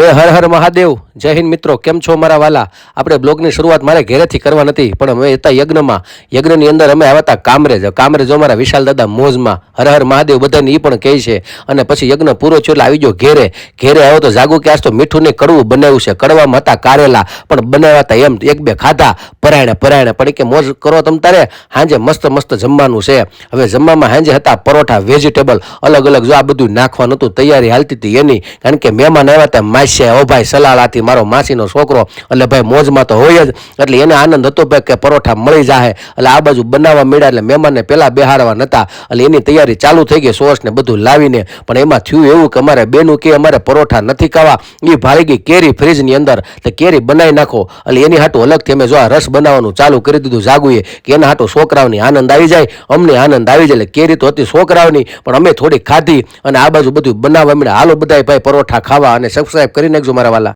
હે હર હર મહાદેવ. જય હિન્દ મિત્રો, કેમ છો મારા વાલા? આપણે બ્લોગની શરૂઆત મારે ઘેરેથી કરવા નથી, પણ અમે હતા યજ્ઞમાં. યજ્ઞની અંદર અમે આવ્યા હતા કામરેજ. કામરેજ અમારા વિશાલ દાદા મોજમાં. હર હર મહાદેવ બધાને એ પણ કહે છે. અને પછી યજ્ઞ પૂરો થયો એટલે આવી ગયો ઘેરે. ઘેરે આવ્યો તો જાગો કે આજ તો મીઠું ને કડવું બનાવ્યું છે. કડવામાં હતા કારેલા, પણ બનાવ્યા હતા એમ એક બે ખાધા. પરાયણે પરાયણે. પણ કે મોજ કરો તમ તારે? હાંજે મસ્ત મસ્ત જમવાનું છે. હવે જમવામાં હાંજે હતા પરોઠા વેજીટેબલ અલગ અલગ જો આ બધું નાખવાનું હતું, તૈયારી હાલતી હતી એની. કારણ કે મહેમાન આવ્યા હતા માસ્યા ઓ ભાઈ, સલાલાથી મારો માસીનો છોકરો એટલે ભાઈ, મોજમાં તો હોય જ. એટલે એને આનંદ હતો ભાઈ કે પરોઠા મળી જાય એટલે આ બાજુ બનાવવા મળ્યા એટલે મહેમાનને પહેલાં બેહાડવા નહોતા એટલે એની તૈયારી ચાલુ થઈ ગઈ સોસને બધું લાવીને. પણ એમાં થયું એવું કે અમારે બેનું કે અમારે પરોઠા નથી ખાવા. એ ભાળી ગઈ કેરી ફ્રીજની અંદર. તો કેરી બનાવી નાખો. એટલે એની હાટું અલગથી અમે જો આ રસ બનાવવાનું ચાલુ કરી દીધું જાગુએ કે એના હાટું છોકરાઓની આનંદ આવી જાય. અમને આનંદ આવી જાય. એટલે કેરી તો હતી છોકરાઓની, પણ અમે થોડી ખાધી. અને આ બાજુ બધું બનાવવા મળ્યા. હાલો બધાય ભાઈ, પરોઠા ખાવા અને સબસ્ક્રાઈબ કરી નાખજો મારા વાલા